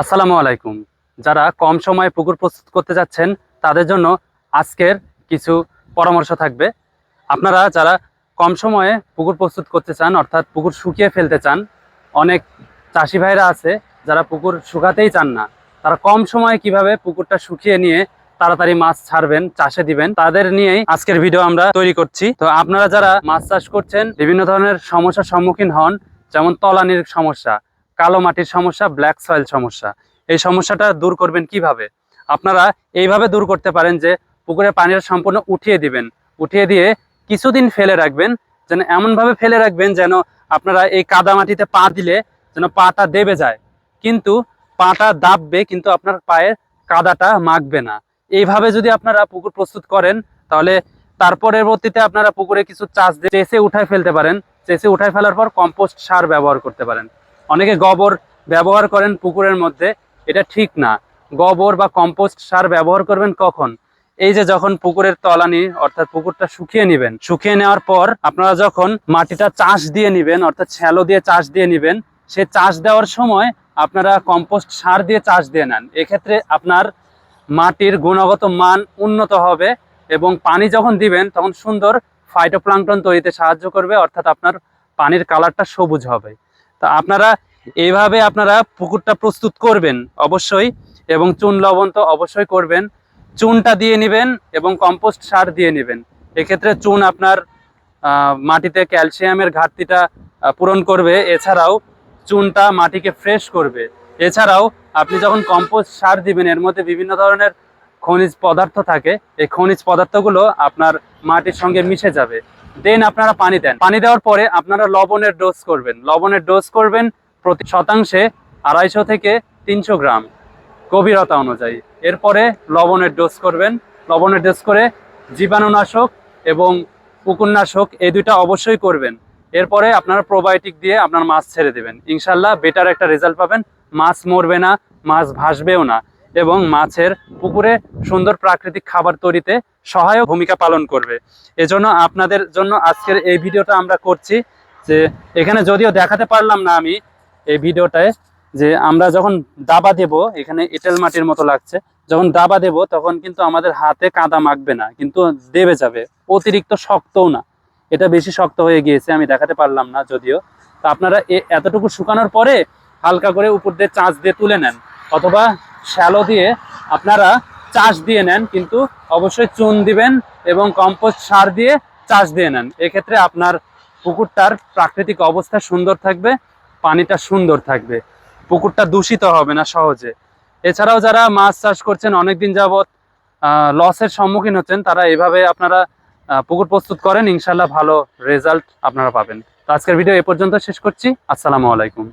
আসসালামু আলাইকুম। যারা কম সময়ে পুকুর প্রস্তুত করতে যাচ্ছেন, তাদের জন্য আজকের কিছু পরামর্শ থাকবে। আপনারা যারা কম সময়ে পুকুর প্রস্তুত করতে চান, অর্থাৎ পুকুর শুকিয়ে ফেলতে চান, অনেক চাষি ভাইরা আছে, যারা পুকুর শুকাতেই চান না, তারা কম সময়ে কীভাবে পুকুরটা শুকিয়ে নিয়ে তাড়াতাড়ি মাছ ছাড়বেন, চাষে দিবেন, তাদের নিয়েই আজকের ভিডিও আমরা তৈরি করছি। তো আপনারা যারা মাছ চাষ করছেন, বিভিন্ন ধরনের সমস্যার সম্মুখীন হন, যেমন তলানির সমস্যা কালো মাটির সমস্যা ব্ল্যাক সয়েল সমস্যা। এই সমস্যাটা দূর করবেন কীভাবে? আপনারা এইভাবে দূর করতে পারেন যে, পুকুরে পানিটা সম্পূর্ণ উঠিয়ে দিবেন। উঠিয়ে দিয়ে কিছুদিন ফেলে রাখবেন, যেন এমনভাবে ফেলে রাখবেন যেন আপনারা এই কাদা মাটিতে পা দিলে যেন পাটা দেবে যায়। কিন্তু পাটা দাববে, কিন্তু আপনার পায়ের কাদাটা মাখবে না। এইভাবে যদি আপনারা পুকুর প্রস্তুত করেন, তাহলে তার পরবর্তীতে আপনারা পুকুরে কিছু চাষ দিয়ে চেষে উঠায় ফেলতে পারেন। চেষে উঠায় ফেলার পর কম্পোস্ট সার ব্যবহার করতে পারেন। অনেকে গোবর ব্যবহার করেন পুকুরের মধ্যে, এটা ঠিক না। গোবর বা কম্পোস্ট সার ব্যবহার করবেন কখন? এই যে যখন পুকুরের তলানি, অর্থাৎ পুকুরটা শুকিয়ে নেবেন, শুকিয়ে নেওয়ার পর আপনারা যখন মাটিটা চাষ দিয়ে নেবেন, অর্থাৎ শ্যালো দিয়ে চাষ দিয়ে নেবেন, সে চাষ দেওয়ার সময় আপনারা কম্পোস্ট সার দিয়ে চাষ দিয়ে নেন। এক্ষেত্রে আপনার মাটির গুণগত মান উন্নত হবে এবং পানি যখন দিবেন, তখন সুন্দর ফাইটোপ্লাঙ্কটন তৈরিতে সাহায্য করবে, অর্থাৎ আপনার পানির কালারটা সবুজ হবে। তা আপনারা এইভাবে আপনারা পুকুরটা প্রস্তুত করবেন অবশ্যই এবং চুন লবণ তো অবশ্যই করবেন। চুনটা দিয়ে নেবেন এবং কম্পোস্ট সার দিয়ে নেবেন। এক্ষেত্রে চুন আপনার মাটিতে ক্যালসিয়ামের ঘাটতিটা পূরণ করবে। এছাড়াও চুনটা মাটিকে ফ্রেশ করবে। এছাড়াও আপনি যখন কম্পোস্ট সার দিবেন, এর মধ্যে বিভিন্ন ধরনের খনিজ পদার্থ থাকে। এই খনিজ পদার্থগুলো আপনার মাটির সঙ্গে মিশে যাবে। দেন আপনারা পানি দেন। পানি দেওয়ার পরে আপনারা লবণের ডোজ করবেন। লবণের ডোজ করবেন প্রতি শতাংশে আড়াইশো থেকে তিনশো গ্রাম গভীরতা অনুযায়ী। এরপরে লবণের ডোজ করবেন। লবণের ডোজ করে জীবাণুনাশক এবং পুকুরনাশক এই দুইটা অবশ্যই করবেন। এরপরে আপনারা প্রোবায়োটিক দিয়ে আপনার মাছ ছেড়ে দেবেন। ইনশাল্লাহ বেটার একটা রেজাল্ট পাবেন। মাছ মরবে না, মাছ ভাসবেও না। এবং মাছের পুকুরে সুন্দর প্রাকৃতিক খাবার তৈরিতে সহায়ক ভূমিকা পালন করবে। এজন্য আপনাদের জন্য আজকের এই ভিডিওটা আমরা করছি যে এখানে যদিও দেখাতে পারলাম না আমি এই ভিডিওটায় যে আমরা যখন দাবা দেব, এখানে এঁটেল মাটির মতো লাগছে, যখন দাবা দেব তখন কিন্তু আমাদের হাতে কাদা মাখবে না, কিন্তু দেবে যাবে, অতিরিক্ত শক্তও না। এটা বেশি শক্ত হয়ে গিয়েছে, আমি দেখাতে পারলাম না যদিও। তো আপনারা এতটুকু শুকানোর পরে হালকা করে উপর দিয়ে চাঁচ দিয়ে তুলে নেন। অথবা শ্যালো দিয়ে আপনারা চাষ দিয়ে নেন, কিন্তু অবশ্যই চুন দিবেন এবং কম্পোস্ট সার দিয়ে চাষ দিয়ে নেন। এক্ষেত্রে আপনার পুকুরটার প্রাকৃতিক অবস্থা সুন্দর থাকবে, পানিটা সুন্দর থাকবে। পুকুরটা দূষিত হবে না সহজে। এছাড়াও যারা মাছ চাষ করছেন, অনেকদিন যাবৎ লসের সম্মুখীন হচ্ছেন, তারা এভাবে আপনারা পুকুর প্রস্তুত করেন ইনশাল্লাহ ভালো রেজাল্ট আপনারা পাবেন। তো আজকের ভিডিও এ পর্যন্ত শেষ করছি। আসসালামু আলাইকুম।